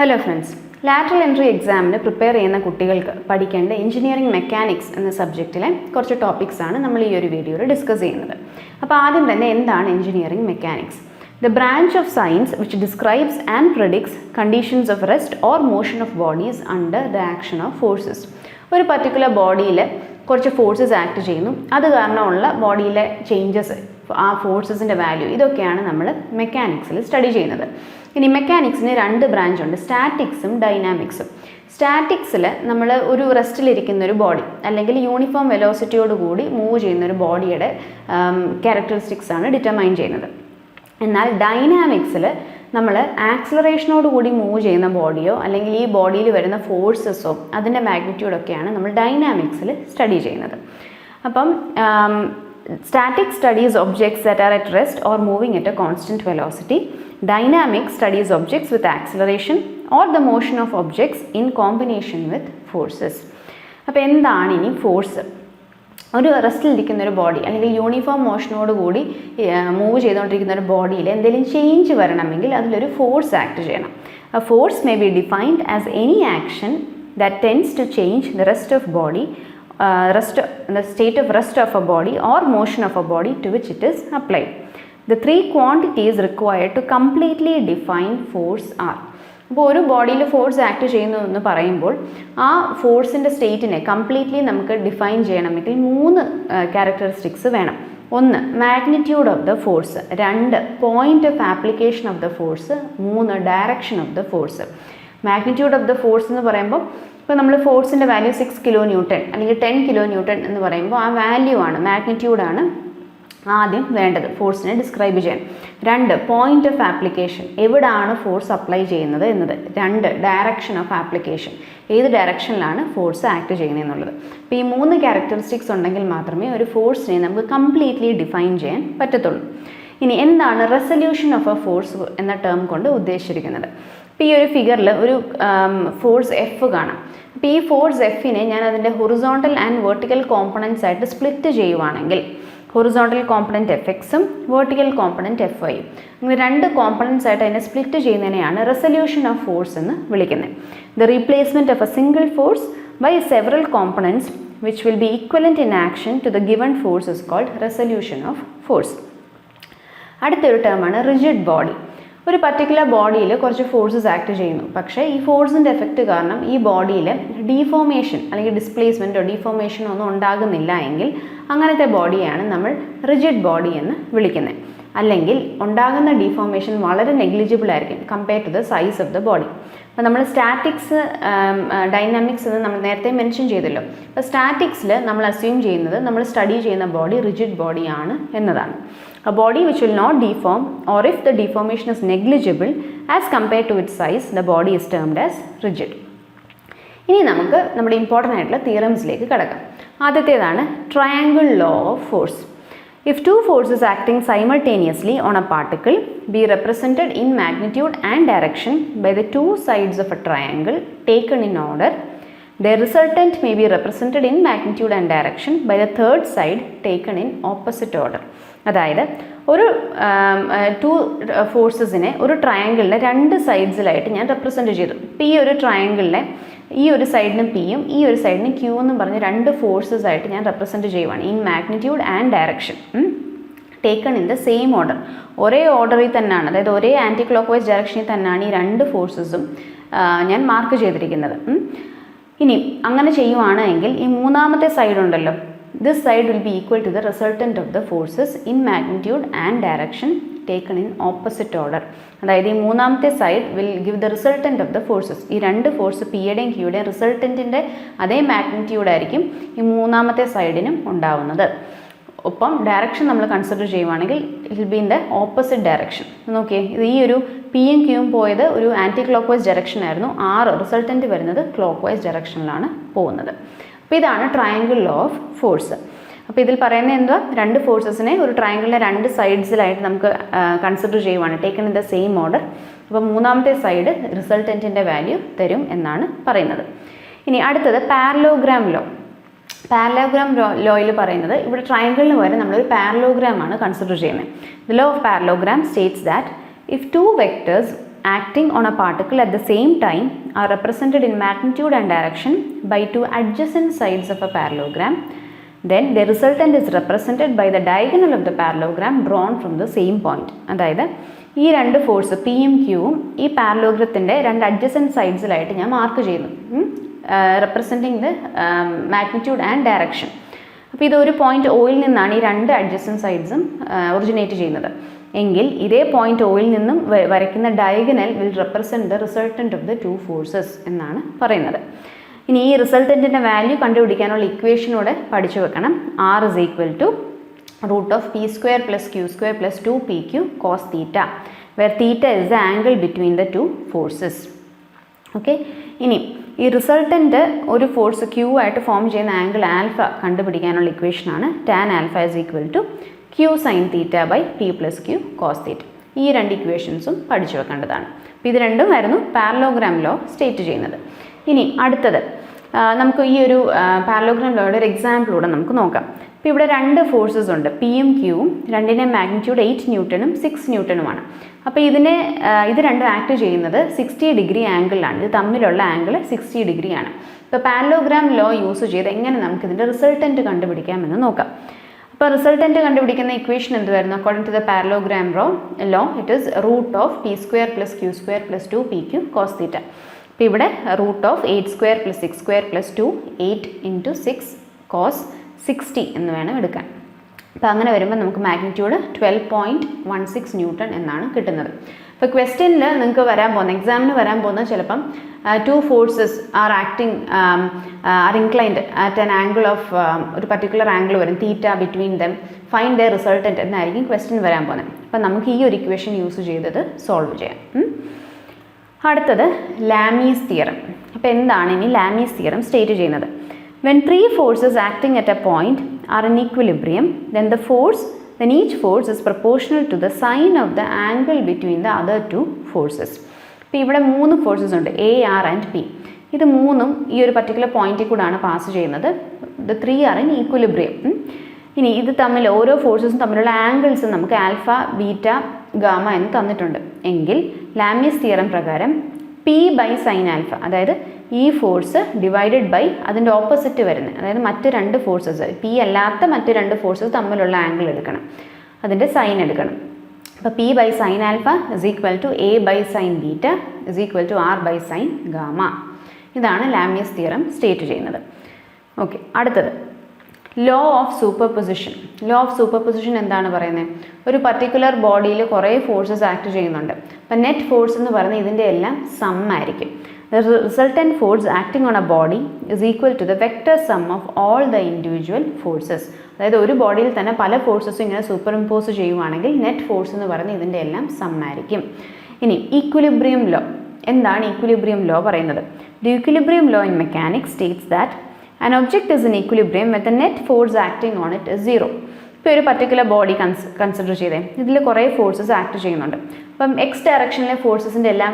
Hello friends lateral entry എക്സാമിന് prepare ചെയ്യുന്ന കുട്ടികൾക്ക് പഠിക്കേണ്ട എഞ്ചിനീയറിംഗ് മെക്കാനിക്സ് എന്ന സബ്ജക്റ്റിലെ കുറച്ച് ടോപ്പിക്സ് ആണ് നമ്മൾ ഈ ഒരു വീഡിയോയിൽ ഡിസ്കസ് ചെയ്യുന്നത്. അപ്പോൾ ആദ്യം തന്നെ എന്താണ് engineering mechanics the branch of science which describes and predicts conditions of rest or motion of bodies under the action of forces ഒരു പർട്ടിക്കുലർ ബോഡിയിൽ കുറച്ച് ഫോഴ്സസ് ആക്ട് ചെയ്യുന്നു. അത് കാരണമുള്ള ബോഡിയിലെ ചേഞ്ചസ് ആ ഫോഴ്സസിന്റെ വാല്യൂ ഇതൊക്കെയാണ് നമ്മൾ മെക്കാനിക്സിൽ സ്റ്റഡി ചെയ്യുന്നത്. ഇനി മെക്കാനിക്സിന് രണ്ട് ബ്രാഞ്ച് ഉണ്ട്. സ്റ്റാറ്റിക്സും ഡൈനാമിക്സും. സ്റ്റാറ്റിക്സിൽ നമ്മൾ ഒരു റെസ്റ്റിലിരിക്കുന്ന ഒരു ബോഡി അല്ലെങ്കിൽ യൂണിഫോം വെലോസിറ്റിയോട് കൂടി മൂവ് ചെയ്യുന്ന ഒരു ബോഡിയുടെ ക്യാരക്ടറിസ്റ്റിക്സ് ആണ് ഡിറ്റർമൈൻ ചെയ്യുന്നത്. എന്നാൽ ഡൈനാമിക്സിൽ നമ്മൾ ആക്സിലറേഷനോട് കൂടി മൂവ് ചെയ്യുന്ന ബോഡിയോ അല്ലെങ്കിൽ ഈ ബോഡിയിൽ വരുന്ന ഫോഴ്സസോ അതിന്റെ മാഗ്നിറ്റ്യൂഡൊക്കെയാണ് നമ്മൾ ഡൈനാമിക്സിൽ സ്റ്റഡി ചെയ്യുന്നത്. അപ്പം static studies objects that are at rest or moving at a constant velocity. Dynamic studies objects with acceleration or the motion of objects in combination with forces. അപ്പോൾ എന്താണ് ഇനി ഫോഴ്സ് ഒരു റെസ്റ്റിലിരിക്കുന്ന ഒരു ബോഡി അല്ലെങ്കിൽ യൂണിഫോം മോഷനോട് കൂടി move ചെയ്തുകൊണ്ടിരിക്കുന്ന ഒരു ബോഡിയിൽ എന്തെങ്കിലും ചേഞ്ച് വരണമെങ്കിൽ അതിലൊരു ഫോഴ്സ് ആക്ട് ചെയ്യണം force may be defined as any action that tends to change the rest of body rest the state of rest of a body or motion of a body to which it is apply the three quantities required to completely define force are അപ്പോൾ ഒരു ബോഡിയിൽ force act ചെയ്യുന്നു എന്ന് പറയുമ്പോൾ ആ ഫോഴ്സിന്റെ സ്റ്റേറ്റിനെ completely നമുക്ക് define ചെയ്യണമെങ്കിൽ മൂന്ന് ക്യാരക്ടറിസ്റ്റിക്സ് വേണം. ഒന്ന് മാഗ്നിറ്റ്യൂഡ് ഓഫ് ദ ഫോഴ്സ് രണ്ട് point of application of the force മൂന്ന് direction of the force magnitude of the force എന്ന് പറയുമ്പോൾ ഇപ്പോൾ നമ്മൾ ഫോഴ്സിന്റെ വാല്യൂ സിക്സ് കിലോ ന്യൂട്ടൺ അല്ലെങ്കിൽ ടെൻ കിലോ ന്യൂട്ടൺ എന്ന് പറയുമ്പോൾ ആ വാല്യൂ ആണ് മാഗ്നിറ്റ്യൂഡാണ് ആദ്യം വേണ്ടത് ഫോഴ്സിനെ ഡിസ്ക്രൈബ് ചെയ്യാൻ. രണ്ട് പോയിന്റ് ഓഫ് ആപ്ലിക്കേഷൻ എവിടാണ് ഫോഴ്സ് അപ്ലൈ ചെയ്യുന്നത് എന്നത്. രണ്ട് ഡയറക്ഷൻ ഓഫ് ആപ്ലിക്കേഷൻ ഏത് ഡയറക്ഷനിലാണ് ഫോഴ്സ് ആക്ട് ചെയ്യുന്നത് എന്നുള്ളത്. അപ്പോൾ ഈ മൂന്ന് ക്യാരക്ടറിസ്റ്റിക്സ് ഉണ്ടെങ്കിൽ മാത്രമേ ഒരു ഫോഴ്സിനെ നമുക്ക് കംപ്ലീറ്റ്ലി ഡിഫൈൻ ചെയ്യാൻ പറ്റത്തുള്ളൂ. ഇനി എന്താണ് റെസൊല്യൂഷൻ ഓഫ് എ ഫോഴ്സ് എന്ന ടേം കൊണ്ട് ഉദ്ദേശിച്ചിരിക്കുന്നത്? അപ്പോൾ ഈ ഒരു ഫിഗറിൽ ഒരു ഫോഴ്സ് എഫ് കാണാം. അപ്പോൾ ഈ ഫോഴ്സ് എഫിനെ ഞാൻ അതിന്റെ ഹൊറിസോണ്ടൽ ആൻഡ് വെർട്ടിക്കൽ കോമ്പണൻസ് ആയിട്ട് സ്പ്ലിറ്റ് ചെയ്യുവാണെങ്കിൽ ഹൊറിസോണ്ടൽ കോമ്പണന്റ് എഫ് എക്സും വേർട്ടിക്കൽ കോമ്പണന്റ് എഫ് വൈയും അങ്ങനെ രണ്ട് കോമ്പണൻസ് ആയിട്ട് അതിനെ സ്പ്ലിറ്റ് ചെയ്യുന്നതിനെയാണ് റെസൊല്യൂഷൻ ഓഫ് ഫോഴ്സ് എന്ന് വിളിക്കുന്നത്. The replacement of a single force by several components which will be equivalent in action to the given force is called resolution of force അടുത്തൊരു ടേമാണ് റിജിഡ് ബോഡി ഒരു particular ബോഡിയിൽ കുറച്ച് forces act ചെയ്യുന്നു. പക്ഷേ ഈ ഫോഴ്സിന്റെ എഫക്റ്റ് കാരണം ഈ ബോഡിയിൽ ഡീഫോമേഷൻ അല്ലെങ്കിൽ ഡിസ്പ്ലേസ്മെന്റോ ഡീഫോമേഷനോ ഒന്നും ഉണ്ടാകുന്നില്ല എങ്കിൽ അങ്ങനത്തെ ബോഡിയാണ് നമ്മൾ റിജിഡ് ബോഡി എന്ന് വിളിക്കുന്നത് അല്ലെങ്കിൽ ഉണ്ടാകുന്ന ഡീഫോമേഷൻ വളരെ നെഗ്ലിജിബിൾ ആയിരിക്കും compare to the size of the body അപ്പോൾ നമ്മൾ സ്റ്റാറ്റിക്സ് ഡൈനാമിക്സ് എന്ന് നമ്മൾ നേരത്തെ മെൻഷൻ ചെയ്തല്ലോ. അപ്പോൾ സ്റ്റാറ്റിക്സിൽ നമ്മൾ അസ്യൂം ചെയ്യുന്നത് നമ്മൾ സ്റ്റഡി ചെയ്യുന്ന ബോഡി റിജിഡ് ബോഡിയാണ് എന്നതാണ്. a body which will not deform or if the deformation is negligible as compared to its size the body is termed as rigid ഇനി നമുക്ക് നമ്മുടെ ഇമ്പോർട്ടൻ്റ് ആയിട്ടുള്ള തിയറംസിലേക്ക് കിടക്കാം ആദ്യത്തേതാണ് triangle law of force if two forces acting simultaneously on a particle be represented in magnitude and direction by the two sides of a triangle taken in order The resultant may be represented in magnitude and direction by the third side taken in opposite order. അതായത് ഒരു to ഫോഴ്സസിനെ ഒരു ട്രയാങ്കിളിലെ രണ്ട് സൈഡ്സിലായിട്ട് ഞാൻ represent ചെയ്തു. ഇപ്പോൾ ഈ ഒരു ട്രയാങ്കിളിനെ ഈ ഒരു സൈഡിന് പിയും ഈ ഒരു സൈഡിന് ക്യൂ എന്നും പറഞ്ഞ് രണ്ട് ഫോഴ്സസ് ആയിട്ട് ഞാൻ റെപ്രസെന്റ് ചെയ്യുവാണ്. In magnitude and direction taken in the same order ഒരേ ഓർഡറിൽ തന്നെയാണ് അതായത് ഒരേ ആന്റി ക്ലോക്ക് വൈസ് ഡയറക്ഷനിൽ തന്നെയാണ് ഈ രണ്ട് ഫോഴ്സസും ഞാൻ മാർക്ക് ചെയ്തിരിക്കുന്നത്. ഇനി അങ്ങനെ ചെയ്യുവാണ് എങ്കിൽ ഈ മൂന്നാമത്തെ സൈഡ് ഉണ്ടല്ലോ. This side will be equal to the resultant of the forces in magnitude and direction taken in opposite order അതായത് ഈ മൂന്നാമത്തെ side will give the resultant of the forces ഈ രണ്ട് ഫോഴ്സ് പിയുടെയും ക്യൂയുടെയും റിസൾട്ടന്റിന്റെ അതേ മാഗ്നിറ്റ്യൂഡ് ആയിരിക്കും ഈ മൂന്നാമത്തെ സൈഡിനും ഉണ്ടാവുന്നത്. ഒപ്പം ഡയറക്ഷൻ നമ്മൾ കൺസിഡർ ചെയ്യുവാണെങ്കിൽ it be in the opposite direction നോക്കിയേ ഇത് ഈ ഒരു പിയും ക്യൂയും പോയത് ഒരു ആന്റി ക്ലോക്ക് വൈസ് ഡയറക്ഷൻ ആയിരുന്നു. ആറ് റിസൾട്ടന്റ് വരുന്നത് ക്ലോക്ക് വൈസ് ഡയറക്ഷനിലാണ് പോകുന്നത്. അപ്പോൾ ഇതാണ് ട്രയാങ്കിൾ ലോ ഓഫ് ഫോഴ്സ് അപ്പോൾ ഇതിൽ പറയുന്നത് എന്തുവാ? രണ്ട് ഫോഴ്സസിനെ ഒരു ട്രയാങ്കിളിന്റെ രണ്ട് സൈഡ്സിലായിട്ട് നമുക്ക് കൺസിഡർ ചെയ്യുവാണ്. Taken in the same order അപ്പോൾ മൂന്നാമത്തെ സൈഡ് റിസൾട്ടന്റിന്റെ വാല്യൂ തരും എന്നാണ് പറയുന്നത്. ഇനി അടുത്തത് പാരലോഗ്രാം ലോ പാരലോഗ്രാം ലോയിൽ പറയുന്നത് ഇവിടെ ട്രയാങ്കിളിന് പകരം നമ്മളൊരു പാരലോഗ്രാം ആണ് കൺസിഡർ ചെയ്യുന്നത്. The law of parallelogram states that if two vectors acting on a particle at the same time are represented in magnitude and direction by two adjacent sides of a parallelogram. Then the resultant is represented by the diagonal of the parallelogram drawn from the same point. അതായത് ഈ രണ്ട് force പിയും ക്യൂവും ഈ പാരലോഗ്രത്തിന്റെ രണ്ട് adjacent സൈഡ്സിലായിട്ട് ഞാൻ mark ചെയ്യുന്നു representing the magnitude and direction അപ്പോൾ ഇത് ഒരു പോയിന്റ് ഓയിൽ നിന്നാണ് ഈ രണ്ട് അഡ്ജസന്റ് സൈഡ്സും ഒറിജിനേറ്റ് ചെയ്യുന്നത് എങ്കിൽ ഇതേ പോയിന്റ് ഓയിൽ നിന്നും വരയ്ക്കുന്ന diagonal will represent the resultant of the two forces എന്നാണ് പറയുന്നത്. ഇനി ഈ റിസൾട്ടന്റിന്റെ വാല്യൂ കണ്ടുപിടിക്കാനുള്ള ഇക്വേഷനോടെ പഠിച്ചു വെക്കണം. R is equal to root of P square plus Q square plus two P Q cos theta where theta is the angle between the two forces okay ഇനി ഈ റിസൾട്ടന്റ് ഒരു ഫോഴ്സ് ക്യൂ ആയിട്ട് form ചെയ്യുന്ന angle alpha കണ്ടുപിടിക്കാനുള്ള ഇക്വേഷനാണ് tan alpha is equal to Q sine theta by P plus Q cos theta ഈ രണ്ട് ഇക്വേഷൻസും പഠിച്ചു വെക്കേണ്ടതാണ്. അപ്പോൾ ഇത് രണ്ടും ആയിരുന്നു പാരലോഗ്രാം ലോ സ്റ്റേറ്റ് ചെയ്യുന്നത്. ഇനി അടുത്തത്. നമുക്ക് ഈ ഒരു പാരലോഗ്രാം ലോയുടെ ഒരു എക്സാമ്പിളൂടെ നമുക്ക് നോക്കാം. ഇപ്പോൾ ഇവിടെ രണ്ട് ഫോഴ്സസ് ഉണ്ട്. പി എം ക്യൂവും രണ്ടിന്റെ മാഗ്നിറ്റ്യൂഡ് എയ്റ്റ് ന്യൂട്ടണും സിക്സ് ന്യൂട്ടണുമാണ് അപ്പോൾ ഇതിനെ ഇത് രണ്ടും ആക്ട് ചെയ്യുന്നത് സിക്സ്റ്റി ഡിഗ്രി ആംഗിളിലാണ് ഇത് തമ്മിലുള്ള ആംഗിൾ സിക്സ്റ്റി ഡിഗ്രിയാണ് ഇപ്പോൾ പാരലോഗ്രാം ലോ യൂസ് ചെയ്ത് എങ്ങനെ നമുക്ക് ഇതിന്റെ റിസൾട്ടന്റ് കണ്ടുപിടിക്കാമെന്ന് നോക്കാം. അപ്പോൾ റിസൾട്ടന്റ് കണ്ടുപിടിക്കുന്ന ഇക്വേഷൻ എന്തുവായിരുന്നു? According to the parallelogram raw law it is root of P square plus Q square plus two P Q cos theta അപ്പോൾ ഇവിടെ root of eight square plus six square plus two eight into six cos sixty എന്ന് വേണം എടുക്കാൻ. അപ്പോൾ അങ്ങനെ വരുമ്പോൾ നമുക്ക് magnitude twelve point one six newton എന്നാണ് കിട്ടുന്നത്. ഇപ്പോൾ ക്വസ്റ്റ്യനിൽ നിങ്ങൾക്ക് വരാൻ പോകുന്ന എക്സാമിന് വരാൻ പോകുന്ന ചിലപ്പം two forces are acting are inclined at an angle of ഒരു പർട്ടിക്കുലർ ആംഗിൾ വരും theta between them find the resultant എന്നായിരിക്കും ക്വസ്റ്റ്യൻ വരാൻ പോകുന്നത്. അപ്പം നമുക്ക് ഈ ഒരു ഇക്വേഷൻ യൂസ് ചെയ്തത് സോൾവ് ചെയ്യാം. അടുത്തത് ലാമീസ് തിയറം അപ്പോൾ എന്താണ് ഇനി ലാമീസ് തിയറം സ്റ്റേറ്റ് ചെയ്യുന്നത്? When three forces acting at a point are in equilibrium then the force then each force is proportional to the sine of the angle between the other two forces ഇപ്പോൾ ഇവിടെ മൂന്ന് forces ഉണ്ട്. A R and P ഇത് മൂന്നും ഈ ഒരു particular പോയിന്റിൽ കൂടാണ് പാസ് ചെയ്യുന്നത്. The three are in equilibrium ഇനി ഇത് തമ്മിൽ ഓരോ ഫോഴ്സസും തമ്മിലുള്ള ആംഗിൾസ് നമുക്ക് ആൽഫ ബീറ്റ ഗാമ എന്ന് തന്നിട്ടുണ്ട്. എങ്കിൽ ലാമിയസ് തിയറം പ്രകാരം പി ബൈ സൈൻ ആൽഫ അതായത് ഈ ഫോഴ്സ് ഡിവൈഡഡ് ബൈ അതിന്റെ ഓപ്പോസിറ്റ് വരുന്നത്. അതായത് മറ്റ് രണ്ട് ഫോഴ്സസ് പി അല്ലാത്ത മറ്റു രണ്ട് ഫോഴ്സസ് തമ്മിലുള്ള ആംഗിൾ എടുക്കണം. അതിന്റെ സൈൻ എടുക്കണം. അപ്പോൾ P by sine alpha is equal to A by sine beta is equal to R by sine gamma ഇതാണ് ലാമിയസ് തിയറം സ്റ്റേറ്റ് ചെയ്യുന്നത്. ഓക്കെ അടുത്തത്. Law of superposition law of superposition എന്താണ് പറയുന്നത്? ഒരു പർട്ടിക്കുലർ ബോഡിയിൽ കുറേ ഫോഴ്സസ് ആക്ട് ചെയ്യുന്നുണ്ട്. അപ്പം നെറ്റ് ഫോഴ്സ് എന്ന് പറയുന്നത് ഇതിന്റെ എല്ലാം സം ആയിരിക്കും. The resultant force acting on a body is equal to the vector sum of all the individual forces അതായത് ഒരു ബോഡിയിൽ തന്നെ പല ഫോഴ്സസും ഇങ്ങനെ സൂപ്പർ ഇമ്പോസ് ചെയ്യുവാണെങ്കിൽ നെറ്റ് ഫോഴ്സ് എന്ന് പറയുന്നത് ഇതിന്റെ എല്ലാം സമ്മായിരിക്കും ഇനി ഈക്വിലിബ്രിയം ലോ എന്താണ് ഈക്വിലിബ്രിയം ലോ പറയുന്നത്? The equilibrium law in mechanics states that an object is in equilibrium with net force acting on it zero ഇപ്പോൾ ഒരു പർട്ടിക്കുലർ ബോഡി കൺസ് കൺസിഡർ ചെയ്തേ. ഇതിൽ കുറേ ഫോഴ്സസ് ആക്ട് ചെയ്യുന്നുണ്ട്. അപ്പം എക്സ് ഡയറക്ഷനിലെ ഫോഴ്സസിന്റെ എല്ലാം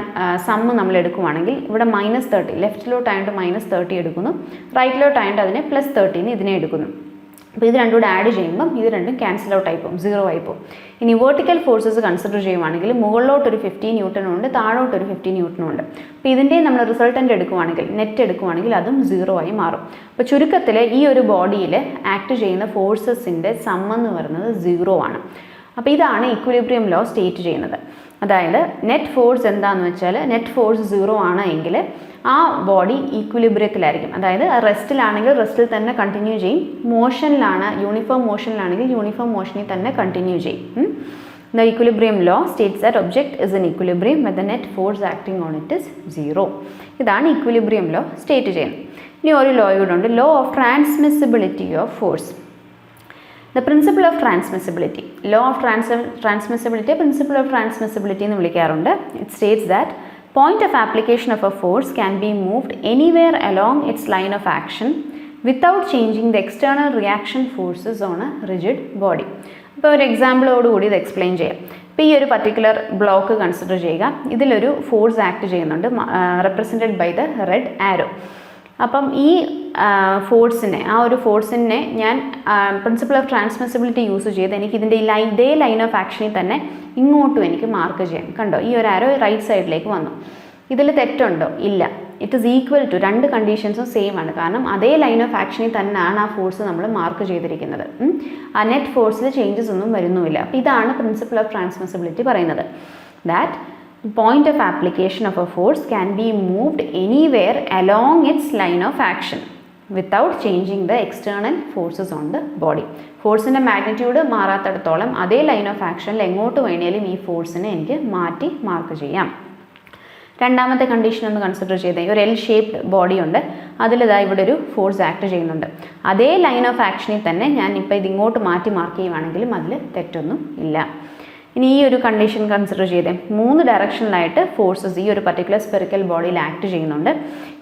സമ്മ് നമ്മൾ എടുക്കുവാണെങ്കിൽ ഇവിടെ മൈനസ് തേർട്ടി ലെഫ്റ്റിലോട്ടായിട്ട് മൈനസ് തേർട്ടി എടുക്കുന്നു റൈറ്റിലോട്ടായിട്ട് അതിനെ പ്ലസ് തേർട്ടീന് ഇതിനെ എടുക്കുന്നു. അപ്പോൾ ഇത് രണ്ടും കൂടെ ആഡ് ചെയ്യുമ്പം ഇത് രണ്ടും ക്യാൻസൽ ഔട്ട് ആയി പോകും സീറോ ആയി പോകും. ഇനി വെർട്ടിക്കൽ ഫോഴ്സസ് കൺസിഡർ ചെയ്യുവാണെങ്കിൽ മുകളിലോട്ട് ഒരു ഫിഫ്റ്റി ന്യൂട്ടനും ഉണ്ട് താഴോട്ട് ഒരു ഫിഫ്റ്റി ന്യൂട്ടനും ഉണ്ട്. അപ്പോൾ ഇതിന്റെ നമ്മൾ റിസൾട്ടന്റ് എടുക്കുവാണെങ്കിൽ നെറ്റ് എടുക്കുവാണെങ്കിൽ അതും സീറോ ആയി മാറും. അപ്പോൾ ചുരുക്കത്തിൽ ഈ ഒരു ബോഡിയിൽ ആക്ട് ചെയ്യുന്ന ഫോഴ്സസിന്റെ സം എന്ന് പറയുന്നത് സീറോ ആണ്. അപ്പോൾ ഇതാണ് ഇക്വിലിബ്രിയം ലോ സ്റ്റേറ്റ് ചെയ്യുന്നത്. അതായത് നെറ്റ് ഫോഴ്സ് എന്താണെന്ന് വെച്ചാൽ നെറ്റ് ഫോഴ്സ് സീറോ ആണ് എങ്കിൽ ആ ബോഡി ഈക്വിലിബ്രിയത്തിലായിരിക്കും അതായത് റെസ്റ്റിലാണെങ്കിൽ റെസ്റ്റിൽ തന്നെ കണ്ടിന്യൂ ചെയ്യും. മോഷനിലാണ് യൂണിഫോം മോഷനിലാണെങ്കിൽ യൂണിഫോം മോഷനിൽ തന്നെ കണ്ടിന്യൂ ചെയ്യും. The equilibrium law states that object is in equilibrium with the net force acting on it is zero ഇതാണ് ഈക്വിലിബ്രിയം ലോ സ്റ്റേറ്റ് ചെയ്യുന്നത്. ഇനി ഒരു ലോ ഉണ്ട്. Law of transmissibility of force the principle of transmissibility law of trans transmissibility principle of transmissibility എന്ന് വിളിക്കാറുണ്ട്. It states that point of application of a force can be moved anywhere along its line of action without changing the external reaction forces on a rigid body ഇപ്പോൾ ഒരു എക്സാമ്പിളോടുകൂടി ഇത് explain ചെയ്യാം. ഇപ്പോൾ ഈ ഒരു particular block consider ചെയ്യുക. ഇതിലൊരു force act ചെയ്യുന്നുണ്ട് represented by the red arrow അപ്പം ഈ ഫോഴ്സിനെ ആ ഒരു ഫോഴ്സിനെ ഞാൻ പ്രിൻസിപ്പിൾ ഓഫ് ട്രാൻസ്മിസിബിലിറ്റി യൂസ് ചെയ്ത് എനിക്ക് ഇതിന്റെ ലൈൻ ഇതേ ലൈൻ ഓഫ് ആക്ഷനിൽ തന്നെ ഇങ്ങോട്ടും എനിക്ക് മാർക്ക് ചെയ്യാം. കണ്ടോ? ഈ ഒരു ആരോ റൈറ്റ് സൈഡിലേക്ക് വന്നു. ഇതിൽ തെറ്റുണ്ടോ? ഇല്ല. ഇറ്റ് ഇസ് ഈക്വൽ ടു രണ്ട് കണ്ടീഷൻസും സെയിം ആണ്. കാരണം അതേ ലൈൻ ഓഫ് ആക്ഷനിൽ തന്നെയാണ് ആ ഫോഴ്സ് നമ്മൾ മാർക്ക് ചെയ്തിരിക്കുന്നത്. ആ നെറ്റ് ഫോഴ്സിൽ ചേഞ്ചസ് ഒന്നും വരുന്നുമില്ല. അപ്പോൾ ഇതാണ് പ്രിൻസിപ്പിൾ ഓഫ് ട്രാൻസ്മിസിബിലിറ്റി പറയുന്നത്. That point of application of a force can be moved anywhere along its line of action without changing the external forces on the body. ഫോഴ്സിന്റെ magnitude മാറാത്തിടത്തോളം അതേ ലൈൻ ഓഫ് ആക്ഷനിൽ എങ്ങോട്ട് വേണേലും ഈ ഫോഴ്സിനെ എനിക്ക് മാറ്റി മാർക്ക് ചെയ്യാം. രണ്ടാമത്തെ കണ്ടീഷൻ ഒന്ന് കൺസിഡർ ചെയ്തേ. ഒരു എൽ ഷേപ്ഡ് ബോഡി ഉണ്ട് അതിലിതാ ഇവിടെ ഒരു ഫോഴ്സ് ആക്ട് ചെയ്യുന്നുണ്ട്. അതേ ലൈൻ ഓഫ് ആക്ഷനിൽ തന്നെ ഞാൻ ഇപ്പോൾ ഇതിങ്ങോട്ട് മാറ്റി മാർക്ക് ചെയ്യുവാണെങ്കിലും അതിൽ തെറ്റൊന്നും ഇല്ല. ഇനി ഈ ഒരു കണ്ടീഷൻ കൺസിഡർ ചെയ്തേ. മൂന്ന് ഡയറക്ഷനിലായിട്ട് ഫോഴ്സസ് ഈ ഒരു പർട്ടിക്കുലർ സ്പെറിക്കൽ ബോഡിയിൽ ആക്ട് ചെയ്യുന്നുണ്ട്.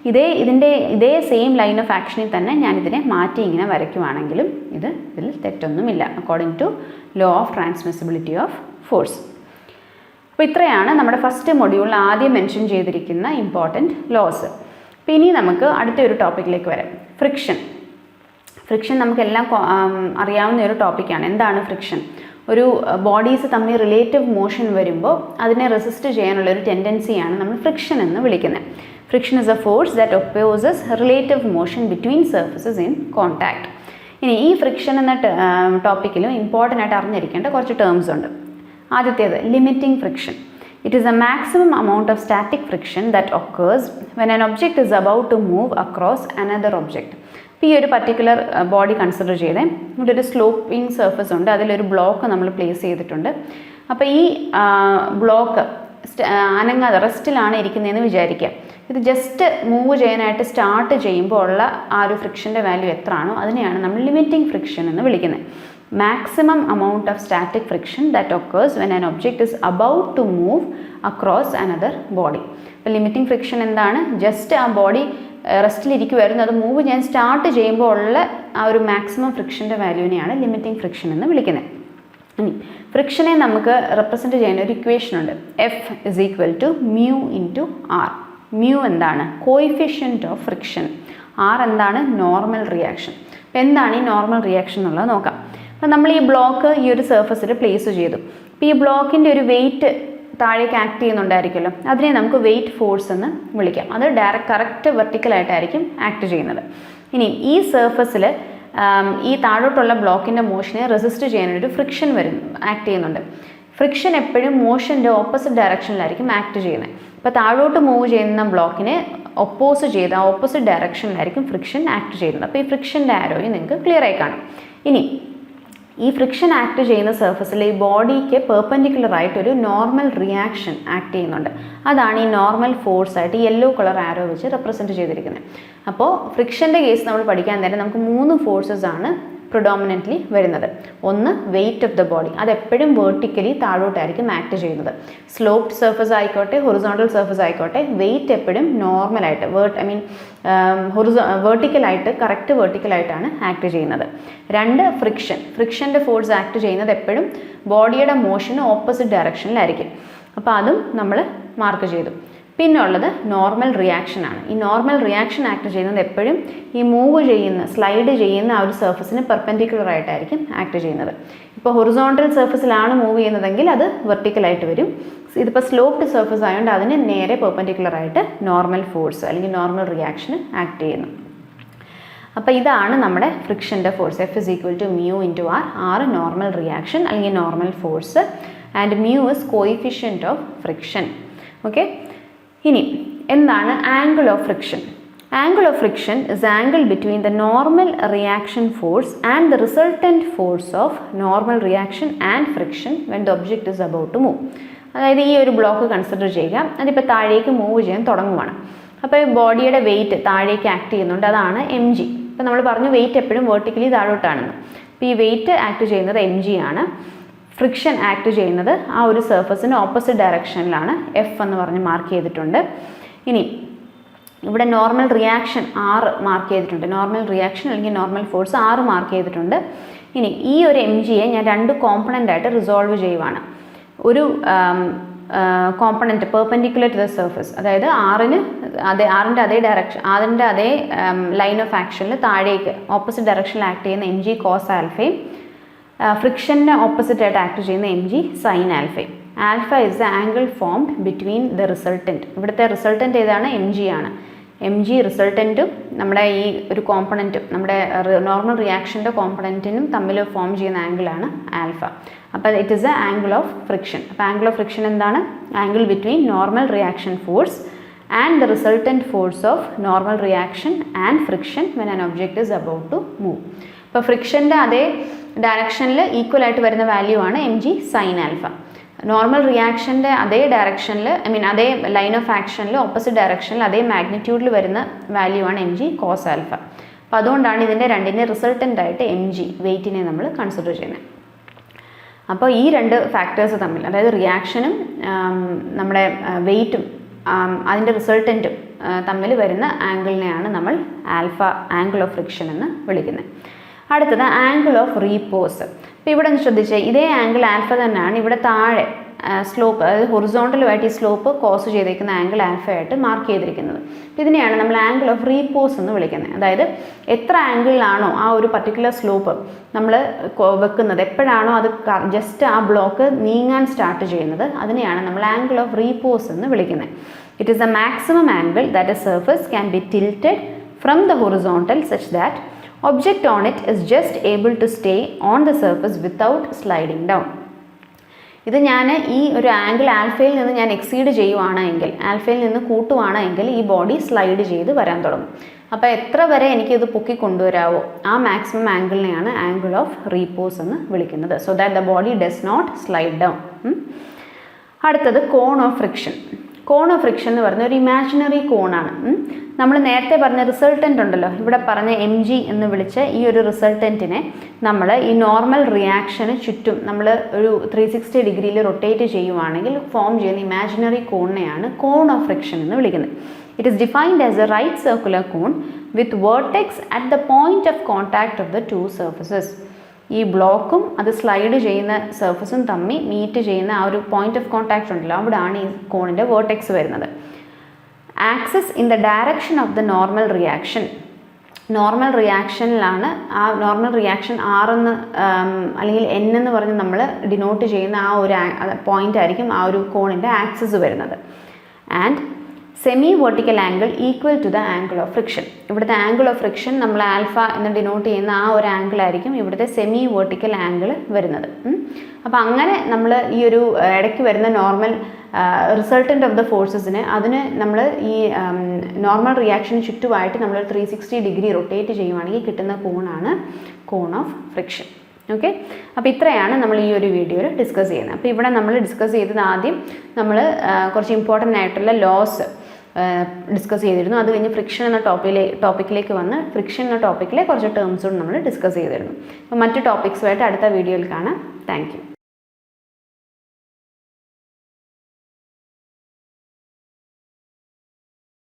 ഇതേ ഇതിന്റെ ഇതേ സെയിം ലൈൻ ഓഫ് ആക്ഷനിൽ തന്നെ ഞാൻ ഇതിനെ മാറ്റി ഇങ്ങനെ വരയ്ക്കുവാണെങ്കിലും ഇത് ഇതിൽ തെറ്റൊന്നുമില്ല according to law of transmissibility of force അപ്പോൾ ഇത്രയാണ് നമ്മുടെ ഫസ്റ്റ് മൊഡ്യൂളിൽ ആദ്യം മെൻഷൻ ചെയ്തിരിക്കുന്ന ഇമ്പോർട്ടന്റ് ലോസ് അപ്പോൾ ഇനി നമുക്ക് അടുത്ത ഒരു ടോപ്പിക്കിലേക്ക് വരാം. ഫ്രിക്ഷൻ ഫ്രിക്ഷൻ നമുക്കെല്ലാം അറിയാവുന്ന ഒരു ടോപ്പിക്കാണ് എന്താണ് ഫ്രിക്ഷൻ ഒരു ബോഡീസ് തമ്മിൽ റിലേറ്റീവ് മോഷൻ വരുമ്പോൾ അതിനെ റെസിസ്റ്റ് ചെയ്യാനുള്ള ഒരു ടെൻഡൻസിയാണ് നമ്മൾ ഫ്രിക്ഷൻ എന്ന് വിളിക്കുന്നത്. Friction is a force that opposes relative motion between surfaces in contact ഇനി ഈ ഫ്രിക്ഷൻ എന്ന ടോപ്പിക്കിലും ഇമ്പോർട്ടന്റ് ആയിട്ട് അറിഞ്ഞിരിക്കേണ്ട കുറച്ച് ടേംസ് ഉണ്ട്. ആദ്യത്തേത് limiting friction it is a maximum amount of static friction that occurs when an object is about to move across another object. ഈ ഒരു പർട്ടിക്കുലർ ബോഡി കൺസിഡർ ചെയ്തേ. ഇവിടെ ഒരു സ്ലോപ്പിംഗ് സർഫസ് ഉണ്ട്. അതിലൊരു ബ്ലോക്ക് നമ്മൾ പ്ലേസ് ചെയ്തിട്ടുണ്ട്. അപ്പോൾ ഈ ബ്ലോക്ക് അനങ്ങാതെ റെസ്റ്റിലാണ് ഇരിക്കുന്നതെന്ന് വിചാരിക്കുക. ഇത് ജസ്റ്റ് മൂവ് ചെയ്യാനായിട്ട് സ്റ്റാർട്ട് ചെയ്യുമ്പോൾ ഉള്ള ആ ഒരു ഫ്രിക്ഷന്റെ വാല്യൂ എത്രയാണോ അതിനെയാണ് നമ്മൾ ലിമിറ്റിംഗ് ഫ്രിക്ഷൻ എന്ന് വിളിക്കുന്നത്. Maximum amount of static friction that occurs when an object is about to move across another body അപ്പോൾ ലിമിറ്റിംഗ് ഫ്രിക്ഷൻ എന്താണ്? ജസ്റ്റ് ആ ബോഡി റെസ്റ്റിലിരിക്കുമായിരുന്നു അത് മൂവ് ഞാൻ സ്റ്റാർട്ട് ചെയ്യുമ്പോൾ ഉള്ള ആ ഒരു മാക്സിമം ഫ്രിക്ഷന്റെ വാല്യൂവിനെയാണ് ലിമിറ്റിംഗ് ഫ്രിക്ഷൻ എന്ന് വിളിക്കുന്നത്. ഇനി ഫ്രിക്ഷനെ നമുക്ക് റെപ്രസെന്റ് ചെയ്യുന്ന ഒരു ഇക്വേഷൻ ഉണ്ട്. F is equal to mu into R R mu എന്താണ്? കോയിഫിഷ്യന്റ് ഓഫ് ഫ്രിക്ഷൻ ആർ എന്താണ്? നോർമൽ റിയാക്ഷൻ അപ്പോൾ എന്താണ് ഈ നോർമൽ റിയാക്ഷൻ എന്നുള്ളത് നോക്കാം. അപ്പോൾ നമ്മൾ ഈ ബ്ലോക്ക് ഈ ഒരു സർഫസിൽ പ്ലേസ് ചെയ്തു. അപ്പോൾ ഈ ബ്ലോക്കിന്റെ ഒരു വെയിറ്റ് താഴേക്ക് ആക്ട് ചെയ്യുന്നുണ്ടായിരിക്കുമല്ലോ. അതിനെ നമുക്ക് വെയിറ്റ് ഫോഴ്സ് എന്ന് വിളിക്കാം. അത് ഡയറക്റ്റ് കറക്റ്റ് വെർട്ടിക്കലായിട്ടായിരിക്കും ആക്ട് ചെയ്യുന്നത്. ഇനി ഈ സർഫസിൽ ഈ താഴോട്ടുള്ള ബ്ലോക്കിന്റെ മോഷനെ റെസിസ്റ്റ് ചെയ്യാനൊരു ഫ്രിക്ഷൻ വരും ആക്ട് ചെയ്യുന്നുണ്ട്. ഫ്രിക്ഷൻ എപ്പോഴും മോഷന്റെ ഓപ്പോസിറ്റ് ഡയറക്ഷനിലായിരിക്കും ആക്ട് ചെയ്യുന്നത്. ഇപ്പോൾ താഴോട്ട് മൂവ് ചെയ്യുന്ന ബ്ലോക്കിനെ ഒപ്പോസ് ചെയ്ത് ആ ഓപ്പോസിറ്റ് ഡയറക്ഷനിലായിരിക്കും ഫ്രിക്ഷൻ ആക്ട് ചെയ്യുന്നത്. അപ്പോൾ ഈ ഫ്രിക്ഷന്റെ ആരോയും നിങ്ങൾക്ക് ക്ലിയർ ആയി കാണും. ഇനി ഈ ഫ്രിക്ഷൻ ആക്ട് ചെയ്യുന്ന സർഫസിൽ ഈ ബോഡിക്ക് പെർപെൻഡിക്കുലർ ആയിട്ട് ഒരു നോർമൽ റിയാക്ഷൻ ആക്ട് ചെയ്യുന്നുണ്ട്. അതാണ് ഈ നോർമൽ ഫോഴ്സ് ആയിട്ട് യെല്ലോ കളർ ആരോ വെച്ച് റെപ്രസെന്റ് ചെയ്തിരിക്കുന്നത്. അപ്പോൾ ഫ്രിക്ഷന്റെ കേസ് നമ്മൾ പഠിക്കാൻ നേരം നമുക്ക് മൂന്ന് ഫോഴ്സസ് ആണ് പ്രൊഡോമിനന്റ്ലി വരുന്നത്. ഒന്ന് വെയിറ്റ് ഓഫ് ദ ബോഡി അത് വേർട്ടിക്കലി താഴോട്ടായിരിക്കും ആക്ട് ചെയ്യുന്നത്. സ്ലോപ്ഡ് സർഫസ് ആയിക്കോട്ടെ ഹൊറിസോണ്ടൽ സർഫസ് ആയിക്കോട്ടെ വെയിറ്റ് എപ്പോഴും നോർമലായിട്ട് വേർട്ട് ഐ മീൻ ഹൊറിസോ വേർട്ടിക്കലായിട്ട് കറക്റ്റ് വേർട്ടിക്കലായിട്ടാണ് ആക്ട് ചെയ്യുന്നത്. രണ്ട് ഫ്രിക്ഷൻ ഫ്രിക്ഷന്റെ ഫോഴ്സ് ആക്ട് ചെയ്യുന്നത് എപ്പോഴും ബോഡിയുടെ മോഷന് ഓപ്പോസിറ്റ് ഡയറക്ഷനിലായിരിക്കും അപ്പോൾ അതും നമ്മൾ മാർക്ക് ചെയ്തു. പിന്നെ ഉള്ളത് നോർമൽ റിയാക്ഷൻ ആണ്. ഈ നോർമൽ റിയാക്ഷൻ ആക്ട് ചെയ്യുന്നത് എപ്പോഴും ഈ മൂവ് ചെയ്യുന്ന സ്ലൈഡ് ചെയ്യുന്ന ആ ഒരു സർഫസിന് പെർപെൻഡിക്കുലർ ആയിട്ടായിരിക്കും ആക്ട് ചെയ്യുന്നത്. ഇപ്പോൾ ഹൊറിസോണ്ടൽ സർഫസിലാണ് മൂവ് ചെയ്യുന്നതെങ്കിൽ അത് വെർട്ടിക്കലായിട്ട് വരും. ഇതിപ്പോൾ സ്ലോപ്ഡ് സർഫസ് ആയതുകൊണ്ട് അതിന് നേരെ പെർപെൻഡിക്കുലർ ആയിട്ട് നോർമൽ ഫോഴ്സ് അല്ലെങ്കിൽ നോർമൽ റിയാക്ഷന് ആക്ട് ചെയ്യുന്നു. അപ്പോൾ ഇതാണ് നമ്മുടെ ഫ്രിക്ഷന്റെ force F is equal to mu into R R normal reaction അല്ലെങ്കിൽ normal force and mu is coefficient of friction okay ഇനി എന്താണ് angle of friction angle of friction is angle between the normal reaction force and the resultant force of normal reaction and friction when the object is about to move അതായത് ഈ ഒരു block consider ചെയ്യുക. അതിപ്പോൾ താഴേക്ക് move ചെയ്യാൻ തുടങ്ങുവാണ്. അപ്പോൾ ബോഡിയുടെ wait താഴേക്ക് ആക്ട് ചെയ്യുന്നുണ്ട്. അതാണ് എം ജി ഇപ്പോൾ നമ്മൾ പറഞ്ഞു വെയിറ്റ് എപ്പോഴും വേർട്ടിക്കലി താഴോട്ടാണെന്ന്. അപ്പോൾ ഈ വെയിറ്റ് ആക്ട് ചെയ്യുന്നത് എം ജി ആണ്. ഫ്രിക്ഷൻ ആക്ട് ചെയ്യുന്നത് ആ ഒരു സർഫസിന് ഓപ്പോസിറ്റ് ഡയറക്ഷനിലാണ് എഫ് എന്ന് പറഞ്ഞ് മാർക്ക് ചെയ്തിട്ടുണ്ട്. ഇനി ഇവിടെ നോർമൽ റിയാക്ഷൻ ആറ് മാർക്ക് ചെയ്തിട്ടുണ്ട്. നോർമൽ റിയാക്ഷൻ അല്ലെങ്കിൽ നോർമൽ ഫോഴ്സ് ആറ് മാർക്ക് ചെയ്തിട്ടുണ്ട്. ഇനി ഈ ഒരു എം ജിയെ ഞാൻ രണ്ട് കോമ്പണന്റ് ആയിട്ട് റിസോൾവ് ചെയ്യുവാണ്. ഒരു component perpendicular to the surface അതായത് ആറിന് അതേ ആറിന്റെ അതേ ഡയറക്ഷൻ ആറിന്റെ അതേ ലൈൻ ഓഫ് ആക്ഷനിൽ താഴേക്ക് ഓപ്പോസിറ്റ് ഡയറക്ഷനിൽ ആക്ട് ചെയ്യുന്ന എം ജി കോസ് ആൽഫയും ഫ്രിക്ഷന്റെ ഓപ്പോസിറ്റ് ആയിട്ട് ആക്ട് ചെയ്യുന്ന M G sign ആൽഫയും alpha is the angle formed between the resultant ഇവിടുത്തെ റിസൾട്ടന്റ് ഏതാണ്? എം ജി ആണ്. എം ജി റിസൾട്ടന്റും നമ്മുടെ ഈ ഒരു കോമ്പണന്റും നമ്മുടെ നോർമൽ റിയാക്ഷന്റെ കോമ്പണന്റിനും തമ്മിൽ ഫോം ചെയ്യുന്ന ആംഗിളാണ് ആൽഫ അപ്പോൾ it is a angle of friction അപ്പോൾ ആംഗിൾ ഓഫ് ഫ്രിക്ഷൻ എന്താണ്? Angle between normal reaction force and the resultant force of normal reaction and friction when an object is about to move ഇപ്പോൾ ഫ്രിക്ഷന്റെ അതേ ഡയറക്ഷനിൽ equal ആയിട്ട് വരുന്ന value ആണ് M G sine alpha normal റിയാക്ഷന്റെ അതേ ഡയറക്ഷനിൽ ഐ മീൻ അതേ ലൈൻ ഓഫ് ആക്ഷനിൽ ഓപ്പോസിറ്റ് ഡയറക്ഷനിൽ അതേ മാഗ്നിറ്റ്യൂഡിൽ വരുന്ന വാല്യൂ ആണ് എം ജി കോസ് ആൽഫ അപ്പോൾ അതുകൊണ്ടാണ് ഇതിന്റെ രണ്ടിന്റെ റിസൾട്ടന്റ് ആയിട്ട് എം ജി വെയ്റ്റിനെ നമ്മൾ കൺസിഡർ ചെയ്യുന്നത് അപ്പോൾ ഈ രണ്ട് ഫാക്ടേഴ്സ് തമ്മിൽ അതായത് റിയാക്ഷനും നമ്മുടെ വെയ്റ്റും അതിന്റെ റിസൾട്ടന്റും തമ്മിൽ വരുന്ന ആംഗിളിനെയാണ് നമ്മൾ ആൽഫ ആംഗിൾ ഓഫ് ഫ്രിക്ഷൻ എന്ന് വിളിക്കുന്നത് അടുത്തത് ആംഗിൾ ഓഫ് റീപോസ് അപ്പോൾ ഇവിടെ ഒന്ന് ശ്രദ്ധിച്ചേ ഇതേ ആംഗിൾ ആൽഫ തന്നെയാണ് ഇവിടെ താഴെ സ്ലോപ്പ് അതായത് ഹൊറിസോണ്ടലുമായിട്ട് ഈ സ്ലോപ്പ് കോസ് ചെയ്തിരിക്കുന്ന ആംഗിൾ ആൽഫയായിട്ട് മാർക്ക് ചെയ്തിരിക്കുന്നത്. ഇതിനെയാണ് നമ്മൾ ആംഗിൾ ഓഫ് റീപോസ് എന്ന് വിളിക്കുന്നത്. അതായത് എത്ര ആംഗിളിലാണോ ആ ഒരു പർട്ടിക്കുലർ സ്ലോപ്പ് നമ്മൾ വെക്കുന്നത് എപ്പോഴാണോ അത് ജസ്റ്റ് ആ ബ്ലോക്ക് നീങ്ങാൻ സ്റ്റാർട്ട് ചെയ്യുന്നത് അതിനെയാണ് നമ്മൾ ആംഗിൾ ഓഫ് റീപോസ് എന്ന് വിളിക്കുന്നത്. It is a maximum angle that a surface can be tilted from the horizontal such that object on it is just able to stay on the surface without sliding down ഇത് ഞാൻ ഈ ഒരു angle ആൽഫയിൽ നിന്ന് ഞാൻ exceed ചെയ്യുവാണെങ്കിൽ ആൽഫയിൽ നിന്ന് കൂട്ടുവാണെങ്കിൽ ഈ body slide ചെയ്ത് വരാൻ തുടങ്ങും. അപ്പോൾ എത്ര വരെ എനിക്കിത് പൊക്കി കൊണ്ടുവരാവോ ആ മാക്സിമം ആംഗിളിനെയാണ് ആംഗിൾ ഓഫ് റീപോസ് എന്ന് വിളിക്കുന്നത്. So that the body does not slide down അടുത്തത് cone of friction cone of friction എന്ന് പറഞ്ഞ ഒരു ഇമാജിനറി കോണാണ് നമ്മൾ നേരത്തെ പറഞ്ഞ റിസൾട്ടന്റ് ഉണ്ടല്ലോ. ഇവിടെ പറഞ്ഞ എം ജി എന്ന് വിളിച്ച ഈ ഒരു റിസൾട്ടന്റിനെ നമ്മൾ ഈ നോർമൽ റിയാക്ഷന് ചുറ്റും നമ്മൾ ഒരു ത്രീ സിക്സ്റ്റി ഡിഗ്രിയിൽ റൊട്ടേറ്റ് ചെയ്യുവാണെങ്കിൽ ഫോം ചെയ്യുന്ന ഇമാജിനറി കോണിനെയാണ് കോൺ ഓഫ് ഫ്രിക്ഷൻ എന്ന് വിളിക്കുന്നത്. It is defined as a right circular cone with vertex at the point of contact of the two surfaces ഈ ബ്ലോക്കും അത് സ്ലൈഡ് ചെയ്യുന്ന സർഫസും തമ്മിൽ മീറ്റ് ചെയ്യുന്ന ആ ഒരു പോയിന്റ് ഓഫ് കോൺടാക്ട് ഉണ്ടല്ലോ അവിടെയാണ് ഈ കോണിന്റെ വേർട്ടെക്സ് വരുന്നത്. Axis in the direction of the normal reaction normal റിയാക്ഷനിലാണ് ആ നോർമൽ റിയാക്ഷൻ ആർ എന്ന് അല്ലെങ്കിൽ എൻ എന്ന് പറഞ്ഞ് നമ്മൾ ഡിനോട്ട് ചെയ്യുന്ന ആ ഒരു പോയിന്റ് ആയിരിക്കും ആ ഒരു കോണിന്റെ ആക്സസ് വരുന്നത്. And semi vertical angle equal to the angle of friction ഇവിടുത്തെ ആംഗിൾ ഓഫ് ഫ്രിക്ഷൻ നമ്മൾ ആൽഫ എന്ന് ഡിനോട്ട് ചെയ്യുന്ന ആ ഒരു ആംഗിൾ ആയിരിക്കും ഇവിടുത്തെ സെമി വെർട്ടിക്കൽ ആംഗിൾ വരുന്നത്. അപ്പോൾ അങ്ങനെ നമ്മൾ ഈ ഒരു ഇടയ്ക്ക് വരുന്ന നോർമൽ റിസൾട്ടന്റ് ഓഫ് ദ ഫോഴ്സസിന് അതിന് നമ്മൾ ഈ നോർമൽ റിയാക്ഷൻ ചുറ്റുമായിട്ട് നമ്മൾ ത്രീ സിക്സ്റ്റി ഡിഗ്രി റൊട്ടേറ്റ് ചെയ്യുവാണെങ്കിൽ കിട്ടുന്ന കോണാണ് കോൺ ഓഫ് ഫ്രിക്ഷൻ ഓക്കെ അപ്പോൾ ഇത്രയാണ് നമ്മൾ ഈ ഒരു വീഡിയോയിൽ ഡിസ്കസ് ചെയ്യുന്നത്. അപ്പോൾ ഇവിടെ നമ്മൾ ഡിസ്കസ് ചെയ്തത് ആദ്യം നമ്മൾ കുറച്ച് ഇമ്പോർട്ടന്റ് ആയിട്ടുള്ള ലോസ് ഡിസ്കസ് ചെയ്തിരുന്നു. അത് കഴിഞ്ഞ് ഫ്രിക്ഷൻ എന്ന ടോപ്പിലെ ടോപ്പിക്കിലേക്ക് വന്ന് ഫ്രിക്ഷൻ എന്ന ടോപ്പിക്കിലെ കുറച്ച് ടേംസും നമ്മൾ ഡിസ്കസ് ചെയ്തിരുന്നു. അപ്പോൾ മറ്റ് ടോപ്പിക്സുമായിട്ട് അടുത്ത വീഡിയോയിൽ കാണാം. താങ്ക്